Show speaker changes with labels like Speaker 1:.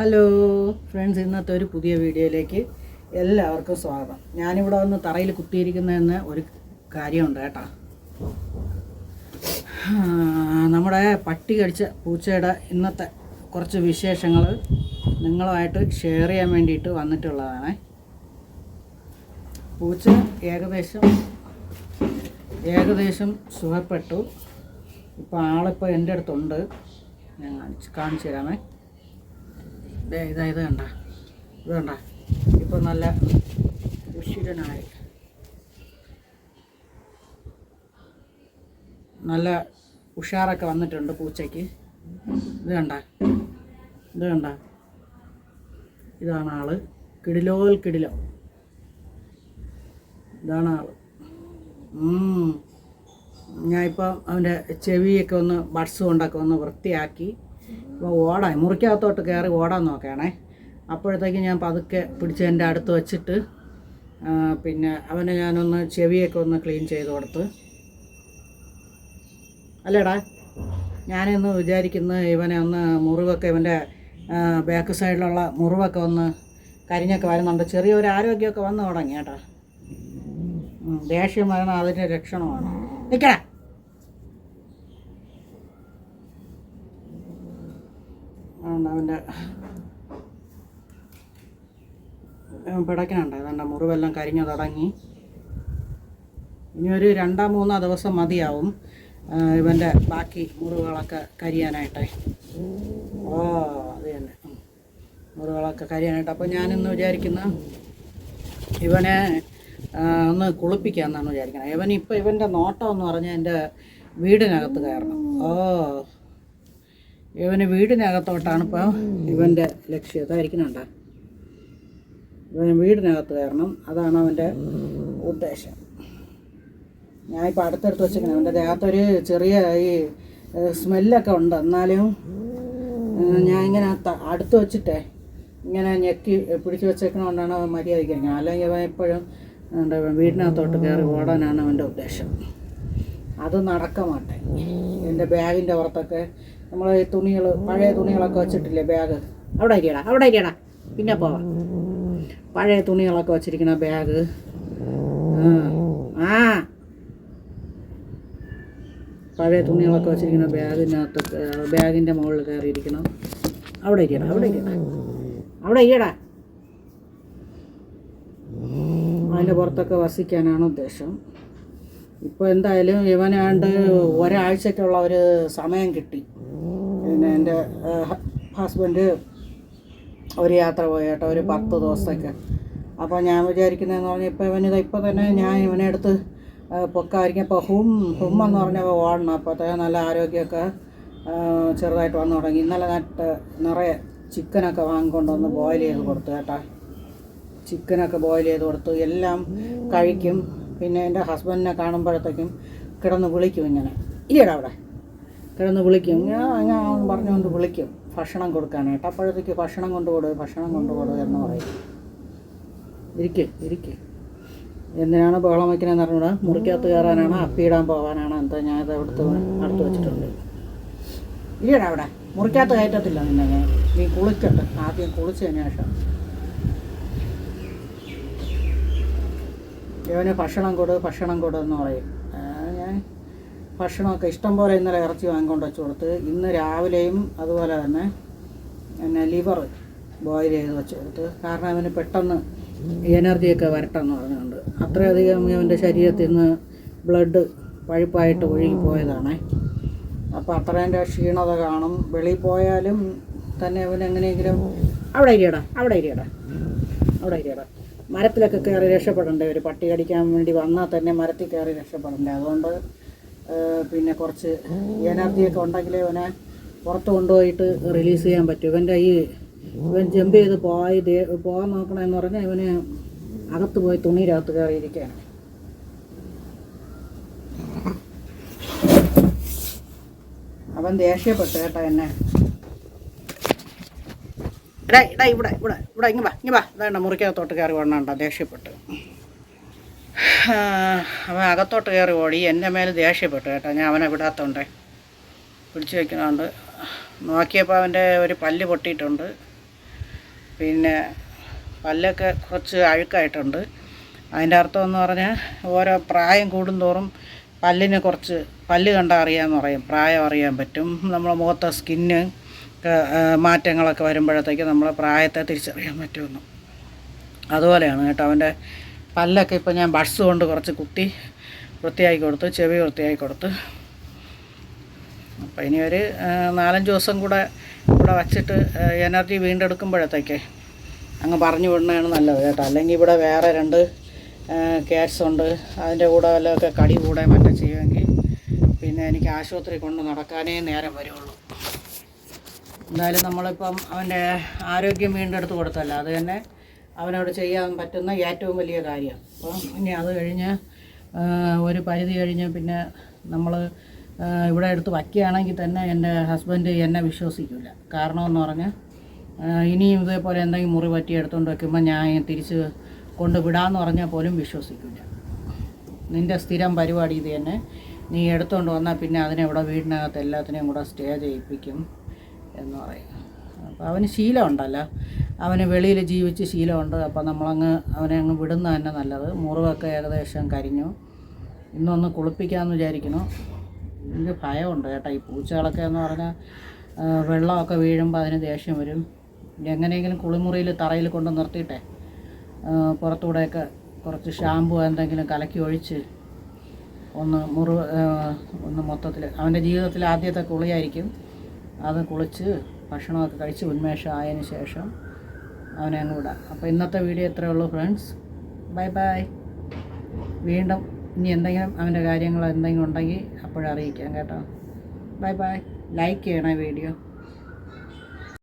Speaker 1: Hello friends ഇന്നത്തെ ഒരു പുതിയ വീഡിയോയിലേക്ക് എല്ലാവർക്കും സ്വാഗതം. ഞാനിവിടെ വന്ന് തറയിൽ കുത്തിയിരിക്കുന്നതെന്ന് ഒരു കാര്യമുണ്ട് കേട്ടോ. നമ്മുടെ പട്ടി കടിച്ച പൂച്ചയുടെ ഇന്നത്തെ കുറച്ച് വിശേഷങ്ങൾ നിങ്ങളുമായിട്ട് ഷെയർ ചെയ്യാൻ വേണ്ടിയിട്ട് വന്നിട്ടുള്ളതാണ്. പൂച്ച ഏകദേശം ഏകദേശം സുഖപ്പെട്ടു. ഇപ്പോൾ ആളിപ്പോൾ എന്റെ അടുത്തുണ്ട്. ഞാൻ കാണിച്ച് കാണിച്ചു തരാമേ. ഇതാ ഇത് കണ്ട. ഇത് കണ്ട. ഇപ്പോൾ നല്ല ഉഷിരനായി നല്ല ഉഷാറൊക്കെ വന്നിട്ടുണ്ട് പൂച്ചയ്ക്ക്. ഇത് കണ്ട. ഇത് കണ്ട. ഇതാണ് ആൾ. കിടിലോൽ കിടിലോ. ഇതാണ് ആൾ. ഞാനിപ്പോൾ അവന്റെ ചെവിയൊക്കെ ഒന്ന് ബഡ്സ് കൊണ്ടൊക്കെ ഒന്ന് വൃത്തിയാക്കി ഇപ്പോൾ ഓടാൻ മുറിക്കകത്തോട്ട് കയറി ഓടാൻ നോക്കണേ. അപ്പോഴത്തേക്ക് ഞാൻ പതുക്കെ പിടിച്ച് എന്റെ അടുത്ത് വച്ചിട്ട് പിന്നെ അവനെ ഞാനൊന്ന് ചെവിയൊക്കെ ഒന്ന് ക്ലീൻ ചെയ്ത് കൊടുത്ത്. അല്ലേടാ ഞാനിന്ന് വിചാരിക്കുന്നത് ഇവനെ ഒന്ന് മുറിവൊക്കെ ഇവന്റെ ബാക്ക് സൈഡിലുള്ള മുറിവൊക്കെ ഒന്ന് കരിഞ്ഞൊക്കെ വരുന്നുണ്ട്. ചെറിയൊരു ആരോഗ്യമൊക്കെ വന്നു തുടങ്ങി കേട്ടോ. ദേഷ്യം വരണം അതിന്റെ ലക്ഷണമാണ്. നിൽക്കടാ അവന്റെ. പിടയ്ക്കണുണ്ട്. അതുകൊണ്ട് മുറിവെല്ലാം കരിഞ്ഞു തുടങ്ങി. ഇനി ഒരു രണ്ടാം മൂന്നാം ദിവസം മതിയാവും ഇവന്റെ ബാക്കി മുറിവുകളൊക്കെ കരിയാനായിട്ട്. ഓ അത് തന്നെ. മുറിവുകളൊക്കെ കരിയാനായിട്ട്. അപ്പോൾ ഞാനിന്ന് വിചാരിക്കുന്ന ഇവനെ ഒന്ന് കുളിപ്പിക്കാമെന്നാണ് വിചാരിക്കുന്നത് ഇവൻ ഇപ്പോൾ ഇവന്റെ നോട്ടം എന്ന് പറഞ്ഞാൽ എന്റെ വീടിനകത്ത് കയറണം. ഓ. ഇവന് വീടിനകത്തോട്ടാണ് ഇപ്പോൾ ഇവന്റെ ലക്ഷ്യം. അതായിരിക്കുന്നുണ്ട് ഇവന് വീടിനകത്ത് കയറണം. അതാണ് അവന്റെ ഉദ്ദേശം. ഞാനിപ്പോൾ അടുത്തെടുത്ത് വെച്ചിരിക്കണം. അവന്റെ ദേഹത്തൊരു ചെറിയ ഈ സ്മെല്ലൊക്കെ ഉണ്ട്. എന്നാലും ഞാൻ ഇങ്ങനെ അടുത്ത് വെച്ചിട്ടേ ഇങ്ങനെ ഞെക്കി പിടിച്ച് വെച്ചേക്കണോണ്ടാണ് അവൻ മര്യാദയ്ക്ക് അല്ലെങ്കിൽ അവൻ എപ്പോഴും എന്താ വീടിനകത്തോട്ട് കയറി ഓടാനാണ് അവന്റെ ഉദ്ദേശം. അത് നടക്കമാട്ടെ എന്റെ ബാഗിന്റെ പുറത്തൊക്കെ നമ്മൾ തുണികൾ പഴയ തുണികളൊക്കെ വെച്ചിട്ടില്ലേ ബാഗ് അവിടെ ഇരിയടാ അവിടെ ഇരിയടാ പിന്നെ പോവാം. പഴയ തുണികളൊക്കെ വെച്ചിരിക്കുന്ന ബാഗ് ആ. പഴയ തുണികളൊക്കെ വെച്ചിരിക്കുന്ന ബാഗിനകത്തൊക്കെ ബാഗിന്റെ മുകളിൽ കയറിയിരിക്കണം അവിടെ ഇരിക്കണം അവിടെ ഇരിക്കണം അവിടെ ഇരിയടാ അതിന്റെ പുറത്തൊക്കെ വസിക്കാനാണ് ഉദ്ദേശം. ഇപ്പോൾ എന്തായാലും ഇവനാണ്ട് ഒരാഴ്ചക്കുള്ള ഒരു സമയം കിട്ടി. പിന്നെ എന്റെ ഹസ്ബൻഡ് ഒരു യാത്ര പോയി കേട്ടോ ഒരു പത്ത് ദിവസത്തേക്ക്. അപ്പോൾ ഞാൻ വിചാരിക്കുന്നതെന്ന് പറഞ്ഞാൽ ഇപ്പോൾ ഇവനിത് ഇപ്പോൾ തന്നെ ഞാൻ ഇവനെ അടുത്ത് പൊക്കായിരിക്കും. ഇപ്പോൾ ഹും ഹും എന്ന് പറഞ്ഞപ്പോൾ ഓടണം. അപ്പോഴത്തെ നല്ല ആരോഗ്യമൊക്കെ ചെറുതായിട്ട് വന്നു തുടങ്ങി. ഇന്നലെ നട്ട് നിറയെ ചിക്കനൊക്കെ വാങ്ങിക്കൊണ്ടുവന്ന് ബോയിൽ ചെയ്ത് കൊടുത്തു കേട്ടോ. ചിക്കനൊക്കെ ബോയിൽ ചെയ്ത് കൊടുത്തു. എല്ലാം കഴിക്കും. പിന്നെ എന്റെ ഹസ്ബൻഡിനെ കാണുമ്പോഴത്തേക്കും കിടന്ന് വിളിക്കും ഇങ്ങനെ. ഇല്ലടാ അവിടെ. കിടന്ന് വിളിക്കും. ഞാൻ ഞാൻ പറഞ്ഞുകൊണ്ട് വിളിക്കും. ഭക്ഷണം കൊടുക്കാനായിട്ട്. അപ്പോഴത്തേക്ക് ഭക്ഷണം കൊണ്ടുപോടുക ഭക്ഷണം കൊണ്ടുപോടുക എന്ന് പറയും. ഇരിക്കും ഇരിക്കും. എന്തിനാണ് ബഹളം വയ്ക്കണമെന്ന് അറിഞ്ഞൂടാ? മുറിക്കകത്ത് കയറാനാണോ അപ്പിയിടാൻ പോകാനാണ് എന്താ ഞാൻ ഇത് അവിടുത്തെ അടുത്ത് വെച്ചിട്ടുണ്ട്. ഇല്ലടാ അവിടെ. മുറിക്കകത്ത് കയറ്റത്തില്ല നിന്നെ നീ കുളിക്കട്ടെ. ആദ്യം കുളിച്ചതിന് ശേഷം. ഇവന് ഭക്ഷണം കൊടു ഭക്ഷണം കൊടു എന്ന് പറയും. ഞാൻ ഭക്ഷണമൊക്കെ ഇഷ്ടം പോലെ ഇന്നലെ ഇറച്ചി വാങ്ങിക്കൊണ്ട് വെച്ച് കൊടുത്ത് ഇന്ന് രാവിലെയും അതുപോലെ തന്നെ പിന്നെ ലിവർ ബോയിൽ ചെയ്ത് വെച്ച് കൊടുത്ത്. കാരണം അവന് പെട്ടെന്ന് എനർജിയൊക്കെ വരട്ടെന്ന് പറഞ്ഞുകൊണ്ട്. അത്രയധികം അവന്റെ ശരീരത്തിൽ നിന്ന് ബ്ലഡ് പഴുപ്പായിട്ട് ഒഴുകി പോയതാണേ അപ്പോൾ അത്രേന്റെ ക്ഷീണത കാണും. വെളി പോയാലും തന്നെ അവൻ എങ്ങനെയെങ്കിലും അവിടെ ഇരിയടാ അവിടെ ഇരിയടാ അവിടെ ഇരിയടാ. മരത്തിലൊക്കെ കയറി രക്ഷപ്പെടണ്ടേ? ഒരു പട്ടി കടിക്കാൻ വേണ്ടി വന്നാൽ തന്നെ മരത്തിൽ കയറി രക്ഷപ്പെടണ്ടേ? അതുകൊണ്ട് പിന്നെ കുറച്ച് എനർജിയൊക്കെ ഉണ്ടെങ്കിലേ ഇവനെ പുറത്ത് കൊണ്ടുപോയിട്ട് റിലീസ് ചെയ്യാൻ പറ്റും. ഇവന്റെ ഈ ഇവൻ ജമ്പ് ചെയ്ത് പോയി പോകാൻ നോക്കണമെന്ന് പറഞ്ഞാൽ ഇവന് അകത്ത് പോയി തുണിയിലകത്ത് കയറിയിരിക്കുകയാണ്. അവൻ ദേഷ്യപ്പെട്ടു കേട്ടോ എന്നെ. എടാ എടാ ഇവിടെ ഇവിടെ ഇവിടെ ഇങ്ങ് വാ ഇങ്ങ് വാ. ഇതാണ്ട മുറിക്കകത്തോട്ട് കയറി ഓടണണ്ട ദേഷ്യപ്പെട്ട്. അവൻ അകത്തോട്ട് കയറി ഓടി എന്റെ മേലെ ദേഷ്യപ്പെട്ടു കേട്ടോ ഞാൻ അവനെ വിടാത്തോണ്ട്. പിടിച്ചു വെക്കണോണ്ട്. നോക്കിയപ്പോൾ അവന്റെ ഒരു പല്ല് പൊട്ടിയിട്ടുണ്ട്. പിന്നെ പല്ലൊക്കെ കുറച്ച് അഴുക്കായിട്ടുണ്ട്. അതിന്റെ അർത്ഥം എന്ന് പറഞ്ഞാൽ ഓരോ പ്രായം കൂടുന്തോറും പല്ലിന് കുറച്ച് പല്ല് കണ്ടാൽ അറിയാമെന്ന് പറയും. പ്രായം അറിയാൻ പറ്റും. നമ്മുടെ മുഖത്തെ സ്കിന്ന് മാറ്റങ്ങളൊക്കെ വരുമ്പോഴത്തേക്ക് നമ്മളെ പ്രായത്തെ തിരിച്ചറിയാൻ പറ്റുമെന്ന്. അതുപോലെയാണ് കേട്ടോ അവന്റെ പല്ലൊക്കെ ഇപ്പോൾ ഞാൻ ബഡ്സ് കൊണ്ട് കുറച്ച് കുത്തി വൃത്തിയാക്കി കൊടുത്ത് ചെവി വൃത്തിയാക്കി കൊടുത്ത്. അപ്പോൾ ഇനി ഒരു നാലഞ്ച് ദിവസം കൂടെ ഇവിടെ വച്ചിട്ട് എനർജി വീണ്ടെടുക്കുമ്പോഴത്തേക്ക് അങ്ങ് പറഞ്ഞു വിടണതാണ് നല്ലത് കേട്ടോ. അല്ലെങ്കിൽ ഇവിടെ വേറെ രണ്ട് ക്യാറ്റ്സ് ഉണ്ട്. അതിന്റെ കൂടെ വല്ലതൊക്കെ കടി കൂടെ മറ്റേ ചെയ്യുമെങ്കിൽ പിന്നെ എനിക്ക് ആശുപത്രി കൊണ്ട് നടക്കാനേ നേരം വരുള്ളൂ. എന്തായാലും നമ്മളിപ്പം അവന്റെ ആരോഗ്യം വീണ്ടെടുത്ത് കൊടുത്തല്ല. അത് തന്നെ അവനോട് ചെയ്യാൻ പറ്റുന്ന ഏറ്റവും വലിയ കാര്യം. അപ്പം ഇനി അത് കഴിഞ്ഞ് ഒരു പരിധി കഴിഞ്ഞ് പിന്നെ നമ്മൾ ഇവിടെ എടുത്ത് വയ്ക്കുകയാണെങ്കിൽ തന്നെ എന്റെ ഹസ്ബൻഡ് എന്നെ വിശ്വസിക്കില്ല. കാരണമെന്ന് പറഞ്ഞാൽ ഇനിയും ഇതേപോലെ എന്തെങ്കിലും മുറി പറ്റി എടുത്തുകൊണ്ട് വയ്ക്കുമ്പോൾ ഞാൻ തിരിച്ച് കൊണ്ട് വിടാമെന്ന് പറഞ്ഞാൽ പോലും വിശ്വസിക്കില്ല. നിന്റെ സ്ഥിരം പരിപാടി ഇത് തന്നെ. നീ എടുത്തുകൊണ്ട് വന്നാൽ പിന്നെ അതിനെ ഇവിടെ വീടിനകത്ത് എല്ലാത്തിനെയും കൂടെ സ്റ്റേ ചെയ്യിപ്പിക്കും. എന്ന് പറയും. അപ്പോൾ അവന് ശീലമുണ്ടല്ലോ. അവന് വെളിയിൽ ജീവിച്ച് ശീലമുണ്ട്. അപ്പോൾ നമ്മളങ്ങ് അവനെ അങ്ങ് വിടുന്ന തന്നെ നല്ലത്. മുറിവൊക്കെ ഏകദേശം കരിഞ്ഞു. ഇന്നൊന്ന് കുളിപ്പിക്കാമെന്ന് വിചാരിക്കുന്നു. എനിക്ക് ഭയമുണ്ട് കേട്ടോ. ഈ പൂച്ചകളൊക്കെ എന്ന് പറഞ്ഞാൽ വെള്ളമൊക്കെ വീഴുമ്പോൾ അതിന് ദേഷ്യം വരും. എങ്ങനെയെങ്കിലും കുളിമുറിയിൽ തറയിൽ കൊണ്ട് നിർത്തിയിട്ടെ. പുറത്തൂടെയൊക്കെ കുറച്ച് ഷാമ്പു എന്തെങ്കിലും കലക്കി ഒഴിച്ച് ഒന്ന് മുറിവ് ഒന്ന് മൊത്തത്തിൽ അവന്റെ ജീവിതത്തിൽ ആദ്യത്തെ കുളിയായിരിക്കും. അത് കുളിച്ച് ഭക്ഷണമൊക്കെ കഴിച്ച് ഉന്മേഷം ആയതിനു ശേഷം അവനെ അങ്ങ് വിടാം. അപ്പോൾ ഇന്നത്തെ വീഡിയോ ഇത്രയേ ഉള്ളൂ ഫ്രണ്ട്സ് ബൈ ബൈ വീണ്ടും ഇനി എന്തെങ്കിലും അവന്റെ കാര്യങ്ങൾ എന്തെങ്കിലും ഉണ്ടെങ്കിൽ അപ്പോഴറിയിക്കാം കേട്ടോ. ബൈ ബൈ ലൈക്ക് ചെയ്യണേ വീഡിയോ